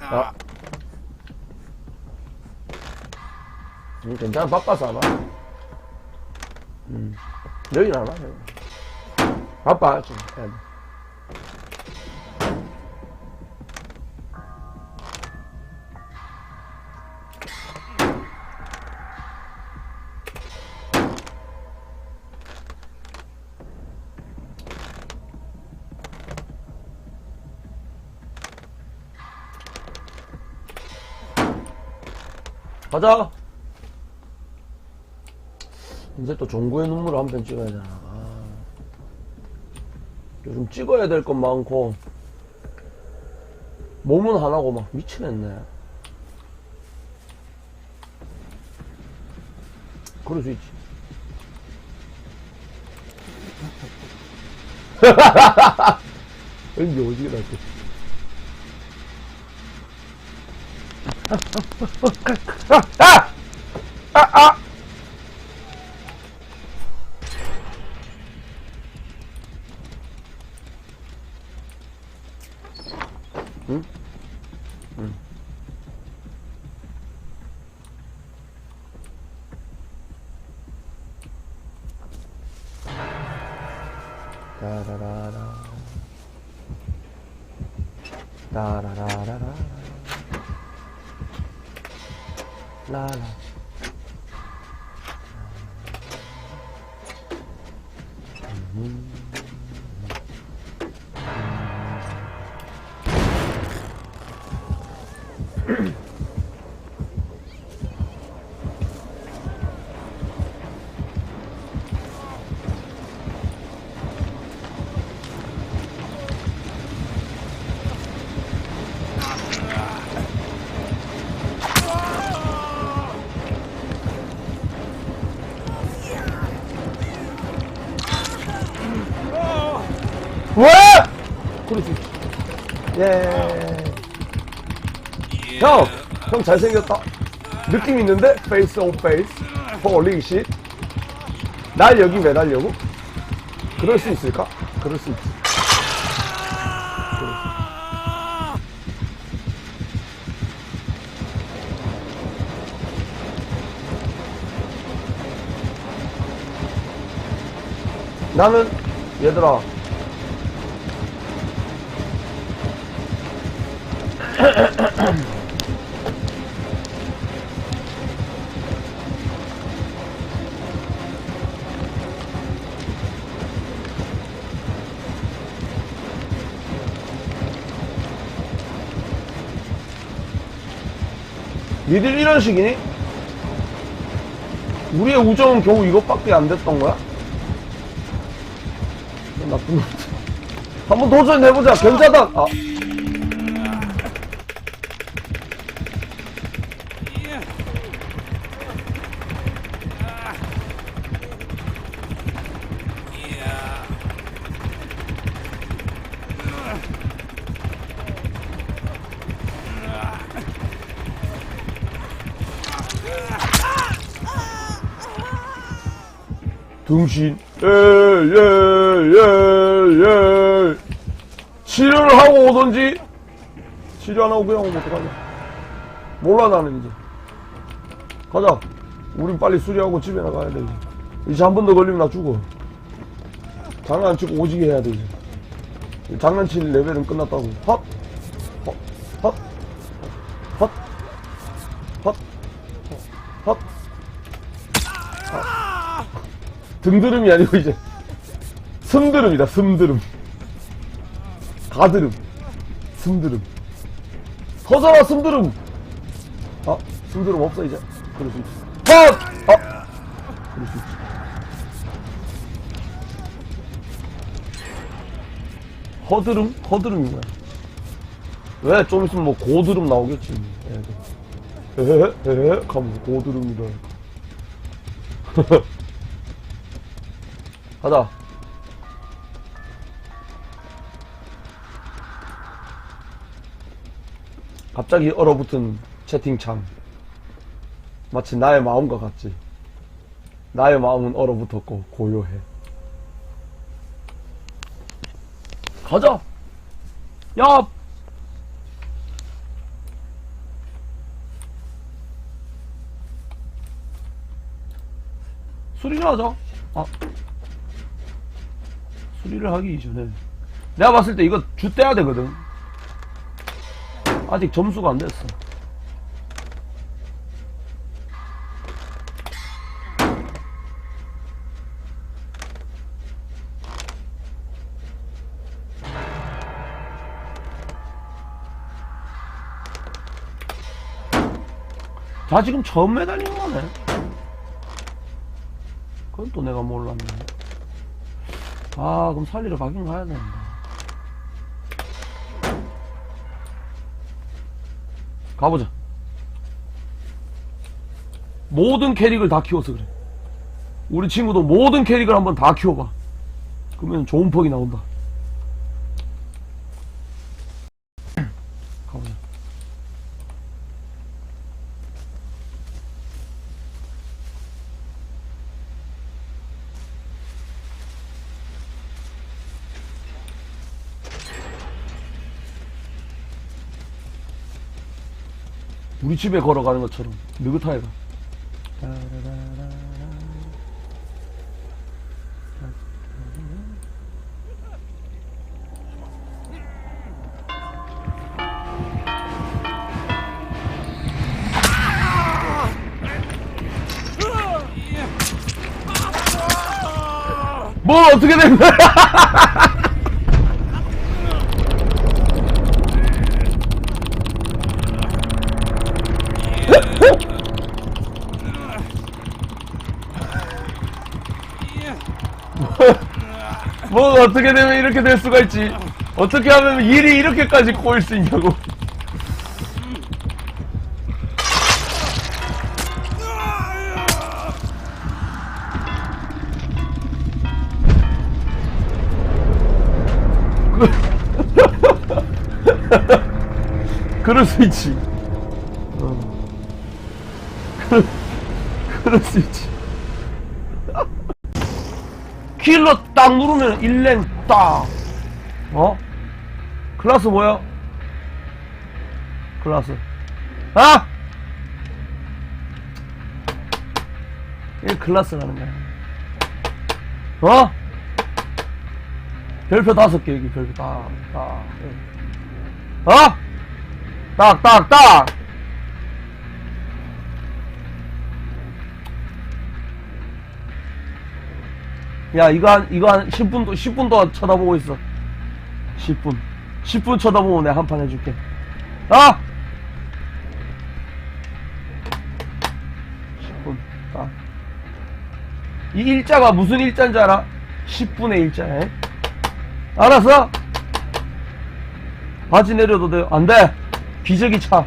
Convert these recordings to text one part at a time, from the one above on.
아. 음, 괜찮아. 바빠서 안 와. 음. 여긴 안 와, 여기. 바빠, 지금. 가자. 이제 또 종구의 눈물을 한 편 찍어야 되나. 아. 요즘 찍어야 될 것 많고, 몸은 하나고 막 미치겠네. 그럴 수 있지. 왠지 오지게 날것 아! 아! 아! 응? 응. 따라라라. 따라라라라. 라라. 그렇지. 예. 형, 형 잘생겼다. 느낌 있는데? 페이스 온 페이스. 홀리 씨. 날 여기 매달려고? 그럴 수 있을까? 그럴 수 있지. 그럴 수 있지. 나는 얘들아 니들 이런 식이니? 우리의 우정은 겨우 이것밖에 안 됐던 거야? 나쁜 놈. 한번 도전해보자. 괜찮다. 아. 등신. 예예 예 예. 치료를 하고 오던지. 치료 안 하고 그냥 오면 어떡하냐? 몰라 나는 이제. 가자. 우린 빨리 수리하고 집에 나가야 돼 이제. 이제 한 번 더 걸리면 나 죽어. 장난 안 치고 오지게 해야 돼 이제. 장난칠 레벨은 끝났다고. 헛 헛, 등드름이 아니고 이제 숨드름이다 숨드름. 가드름 숨드름. 커져라 숨드름. 아 숨드름 없어 이제. 그럴 수 있지. 헛! 아! 그럴 수 있지. 허드름? 허드름이 뭐야. 왜? 좀 있으면 뭐 고드름 나오겠지. 에헤 에헤 가면 고드름이다 가자. 갑자기 얼어붙은 채팅창. 마치 나의 마음과 같지. 나의 마음은 얼어붙었고 고요해. 가자. 야. 수리를 하자. 아. 수리를 하기 이전에. 내가 봤을 때 이거 주 떼야 되거든. 아직 점수가 안 됐어. 자, 지금 처음 매달린 거네. 그건 또 내가 몰랐네. 아, 그럼 살리러 가긴 가야 된다. 가보자. 모든 캐릭을 다 키워서 그래. 우리 친구도 모든 캐릭을 한번 다 키워봐. 그러면 좋은 퍽이 나온다. 우리 집에 걸어가는 것처럼 느긋하게 가. 뭐 어떻게 된 거야? 뭐 어떻게 되면 이렇게 될 수가 있지? 어떻게 하면 일이 이렇게까지 꼬일 수 있냐고. 그럴 수 있지. 어. 그, 그럴 수 있지. 킬러 딱 누르면 일랭 딱. 어? 클라스 뭐야? 클라스. 아! 이게 클라스라는 거야. 어? 별표 다섯 개, 여기 별표 딱, 딱. 예. 어? 딱, 딱, 딱! 야, 이거 한, 이거 한 10분, 10분 동안 쳐다보고 있어. 10분. 10분 쳐다보고 내가 한 판 해줄게. 아! 10분. 딱. 이 일자가 무슨 일자인 줄 알아? 10분의 일자야. 알았어? 바지 내려도 돼요? 안 돼! 기저귀 차.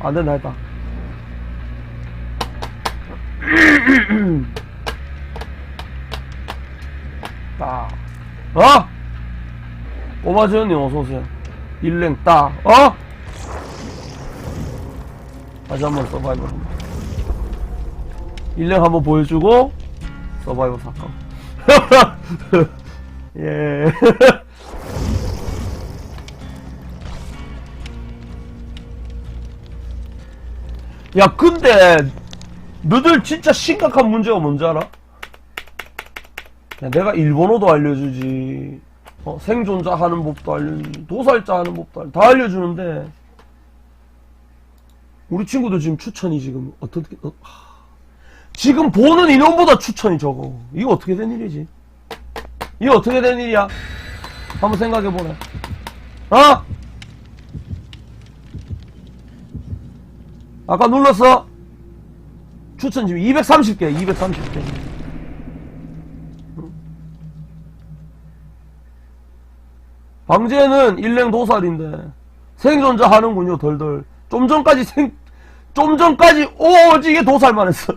안 된다 했다. 어? 오마지언님 어서오세요. 일랭 딱. 어? 다시 한번 서바이벌 한번. 일랭 한번 보여주고, 서바이벌 사건. 예. 야, 근데, 너들 진짜 심각한 문제가 뭔지 알아? 야, 내가 일본어도 알려주지. 어, 생존자 하는 법도 알려주지. 도살자 하는 법도 알려, 다 알려주는데. 우리 친구들 지금 추천이 지금 어떻게, 어, 하. 지금 보는 인원보다 추천이 적어. 이거 어떻게 된 일이지? 이거 어떻게 된 일이야? 한번 생각해보래. 어? 아까 눌렀어? 추천 지금 230개, 230개. 방제는 일랭 도살인데 생존자 하는군요 덜덜. 좀 전까지 생, 좀 전까지 오지게 도살만 했어.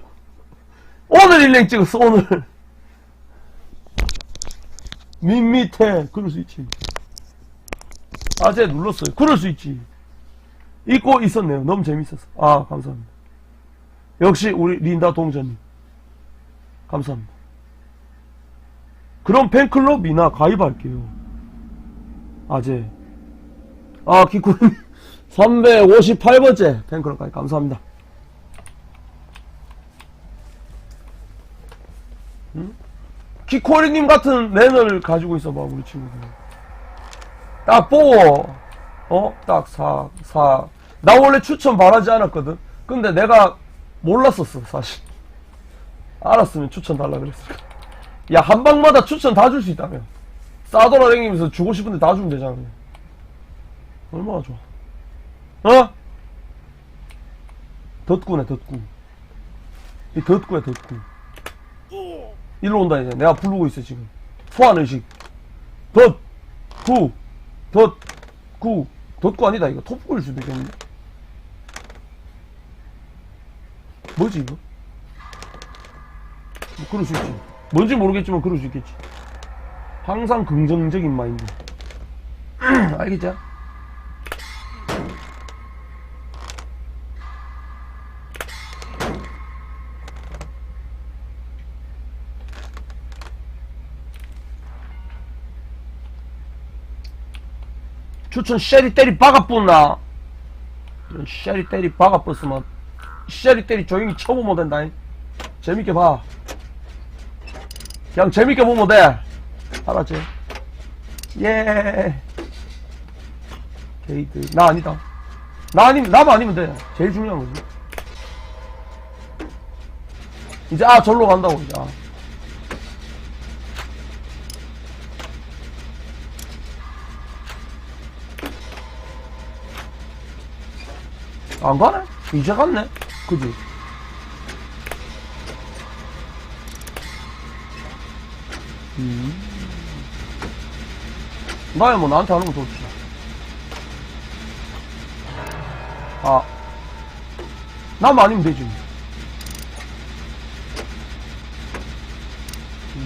오늘 일랭 찍었어 오늘. 밋밋해 그럴 수 있지. 아재 눌렀어요. 그럴 수 있지. 잊고 있었네요. 너무 재밌었어. 아 감사합니다. 역시 우리 린다 동전님. 감사합니다. 그럼 팬클럽이나 가입할게요. 아재. 아, 기쿠님. 358번째 팬클럽 가입 감사합니다. 응? 키코리님 같은 매너를 가지고 있어봐, 우리 친구들. 딱 보고, 어? 딱 사, 사. 나 원래 추천 바라지 않았거든? 근데 내가 몰랐었어, 사실. 알았으면 추천 달라 그랬을 거야. 야, 한 방마다 추천 다 줄 수 있다며. 싸돌아다니면서 주고 싶은데 다 주면 되잖아. 얼마나 좋아. 어? 덧구네, 덧구. 이 덧구야, 덧구. 일로 온다, 이제. 내가 부르고 있어, 지금. 소환의식. 덧, 구, 덧, 구. 덧구 아니다, 이거. 톱구일 수도 있겠는데. 뭐지, 이거? 뭐 그럴 수 있지. 뭔지 모르겠지만 그럴 수 있겠지. 항상 긍정적인 마인드. 알겠죠? 추천 쉐리 때리 박아뿌나 이런 쉐리 때리 박아뿌으면 쉐리 때리 조용히 쳐보면 된다 잉. 재밌게 봐 그냥 재밌게 보면 돼 알았지? 예 게이드 나 아니다 나 아니면 나만 아니면 돼 제일 중요한 거지 이제 아 절로 간다고 이제 아. 안 가네? 이제 갔네? 그지? 나야 뭐 나한테 하는 거 좋지. 아. 나만 아니면 되지.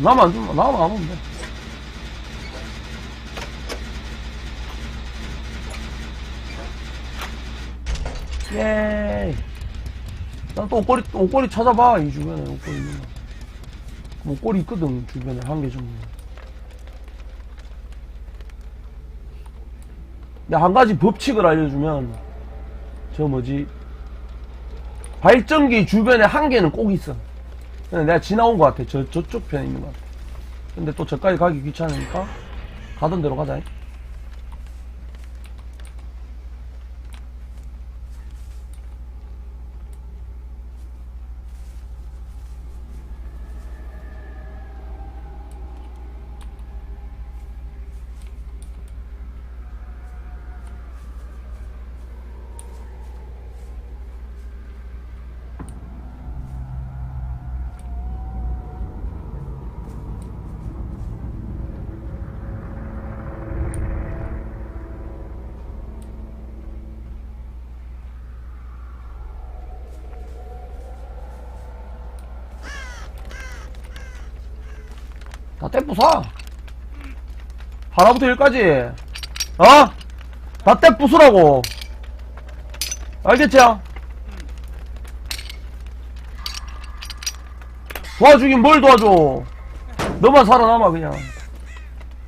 나만 안 주면, 나만 안 오면 돼. 예. 난또 옷걸이, 옷걸이 찾아봐, 이 주변에, 옷걸이. 있는 거. 옷걸이 있거든, 주변에, 한 개 정도. 야, 한 가지 법칙을 알려주면, 저 뭐지, 발전기 주변에 한 개는 꼭 있어. 내가 지나온 것 같아. 저, 저쪽 편에 있는 것 같아. 근데 또 저까지 가기 귀찮으니까, 가던 대로 가자. 다 떼부숴. 하나부터 열까지. 어? 다 떼부수라고. 알겠죠? 도와주긴 뭘 도와줘. 너만 살아남아, 그냥.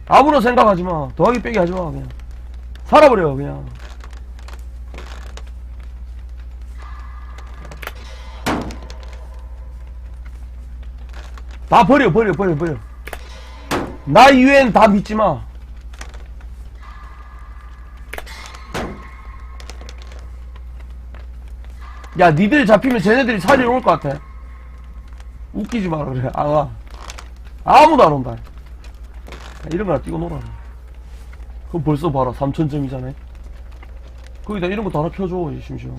아무런 생각하지 마. 더하기 빼기 하지 마, 그냥. 살아버려, 그냥. 다 버려, 버려, 버려, 버려. 나 이외엔 다 믿지 마. 야, 니들 잡히면 쟤네들이 살리러 올 것 같아. 웃기지 마라, 그래. 안 와. 아무도 안 온다. 야, 이런 거나 띄고 놀아. 그거 벌써 봐라. 3천점이잖아. 거기다 이런 것도 하나 펴줘, 이 심시원.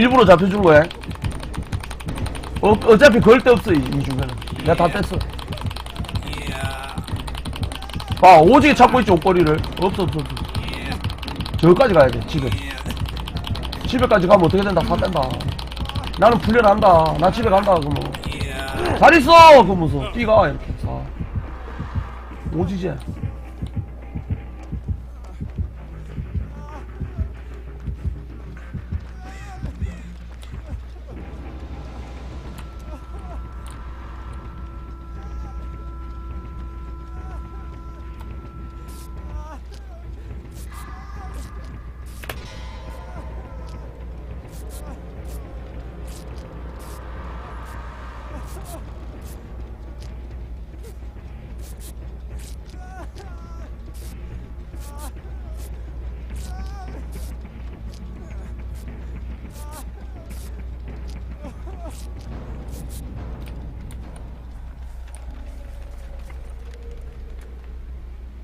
일부러 잡혀준 거야. 어, 어차피 걸 데 없어, 이, 이 주변에. 내가 다 뗐어. 봐, 오지게 찾고 있지, 옷걸이를. 없어, 없어, 없어. 저기까지 가야 돼, 집에. 집에까지 가면 어떻게 된다, 다 뗀다. 나는 풀려난다. 나 집에 간다, 그러면. 잘 있어! 그러면서. 뛰가, 이렇게. 사. 오지제.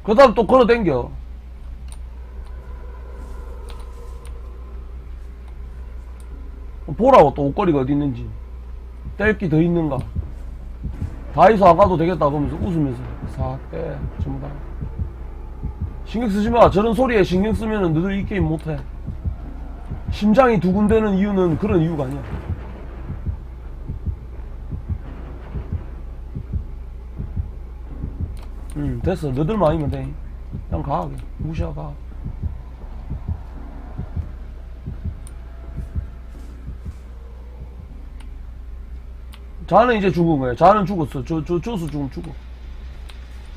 그 다음 또 걸어 댕겨. 보라고 또 옷걸이가 어디 있는지. 뗄기 더 있는가. 다이소 안 가도 되겠다 그러면서 웃으면서 사, 빼, 전부 다. 신경 쓰지 마. 저런 소리에 신경 쓰면은 너들 이 게임 못해. 심장이 두근대는 이유는 그런 이유가 아니야. 응, 됐어. 너들만 아니면 돼. 그냥 가. 그냥. 무시하고 가. 자는 이제 죽은 거야. 자는 죽었어. 저, 저, 저수 죽으면 죽어.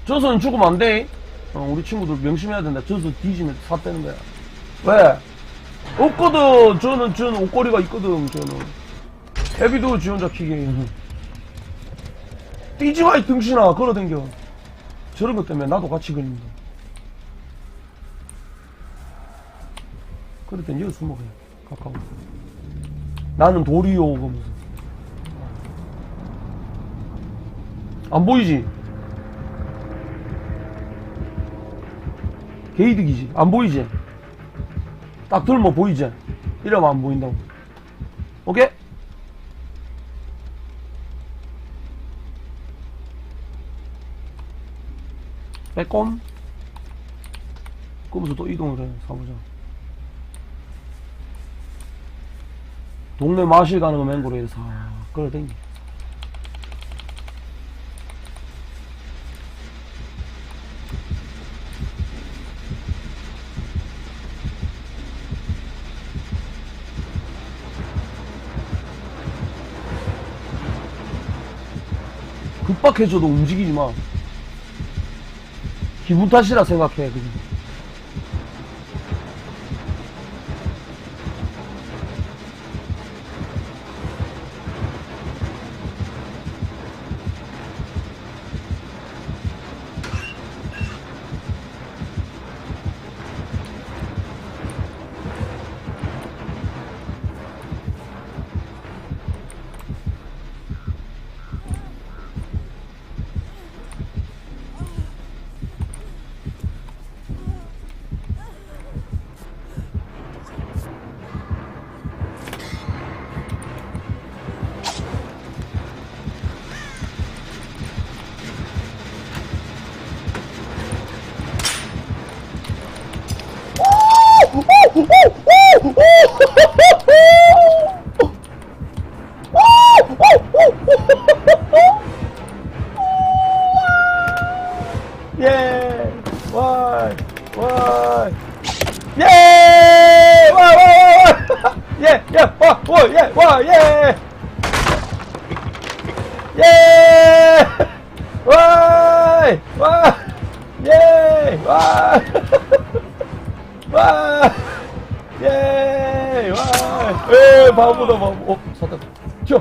저수는 죽으면 안 돼. 어, 우리 친구들 명심해야 된다. 저수 뒤지면 삿대는 거야. 왜? 없거든. 저는, 저는 옷걸이가 있거든. 저는. 애비도 지 혼자 키게. 뛰지 마, 이 등신아. 걸어댕겨. 저런 것 때문에 나도 같이 걸린다. 그럴 땐 여기 숨어, 그냥. 가까워. 나는 도리요, 그러면서. 안 보이지? 개이득이지. 안 보이지? 딱 들면 보이지? 이러면 안 보인다고. 오케이? 빼꼼. 그러면서 또 이동을 해, 사보자. 동네 마실 가는 거 맹고로 해서 싹 끌어당겨. 급박해져도 움직이지 마. 기분 탓이라 생각해, 그냥. 사다. 튀어!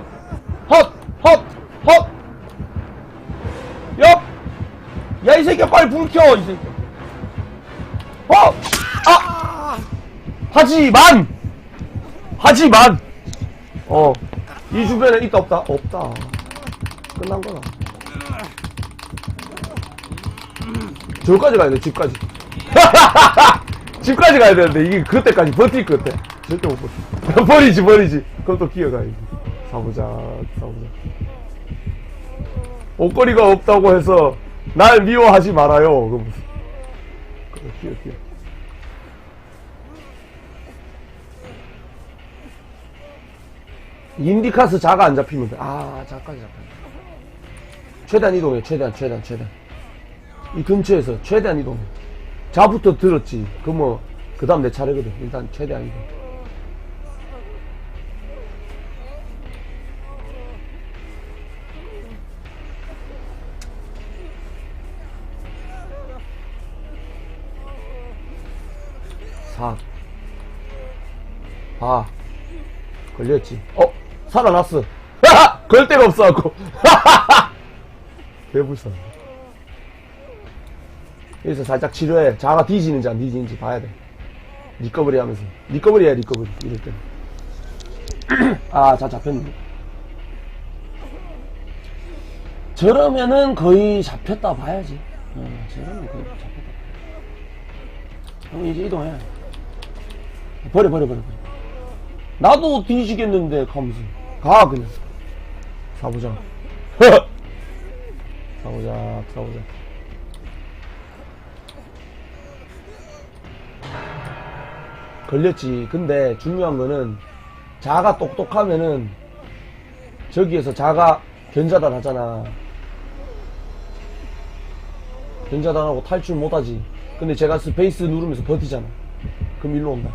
헛! 헛! 헛! 옆! 야, 이 새끼야, 빨리 불 켜, 이 새끼야. 어! 아! 하지만! 하지만! 어, 이 주변에 있다, 없다? 없다. 끝난 거다. 저기까지 가야 돼, 집까지. 집까지 가야 되는데 이게 그때까지 버틸 것 같아. 절대 못 버텨. 버리지 버리지. 그럼 또 기어가야지. 사보자 사보자. 옷걸이가 없다고 해서 날 미워하지 말아요. 그 무슨. 그래, 기어 기어. 인디카스 자가 안 잡히면 돼. 아, 자까지 잡혀. 최대한 이동해, 최대한, 최대한, 최대한. 이 근처에서 최대한 이동해. 자부터 들었지. 그 뭐, 그 다음 내 차례거든. 일단 최대한 이동. 아. 걸렸지. 어? 살아났어. 하하! 걸 데가 없어갖고. 하하하! 개불쌍. 여기서 살짝 치료해. 자가 뒤지는지 안 뒤지는지 봐야 돼. 리커버리 하면서. 리커버리 해, 리커버리. 이럴 때. 아, 자, 잡혔네. 저러면은 거의 잡혔다 봐야지. 어, 저러면 거의 잡혔다. 그럼 이제 이동해. 버려, 버려, 버려, 버려. 나도 뒤지겠는데, 가면서. 가, 그냥. 사보자. 사보자, 사보자. 걸렸지. 근데 중요한 거는 자가 똑똑하면은 저기에서 자가 견자단 하잖아. 견자단 하고 탈출 못하지. 근데 제가 스페이스 누르면서 버티잖아. 그럼 일로 온다.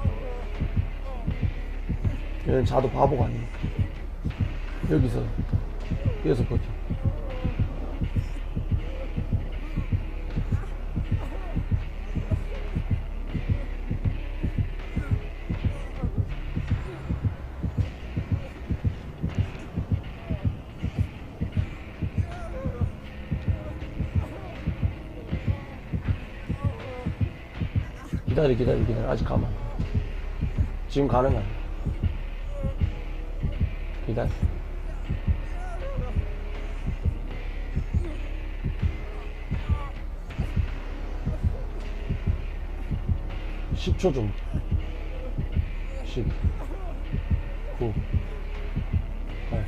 얘는 자도 바보가 아니야. 여기서 여기서 버텨. 기다려 기다려 기다려 아직 가만 지금 거 야 기다려 (10초) 정도 (10) (9) (8)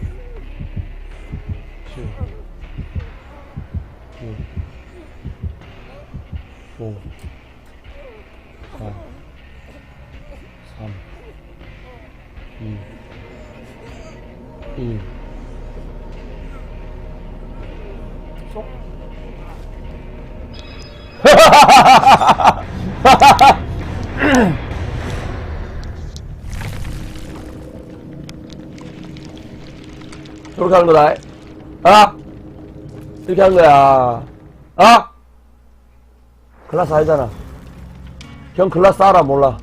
(7) (6) (5) 이렇게 하는 거다. 아! 이렇게 하는 거야. 아! 클라스 아니잖아. 형 클라스 알아 몰라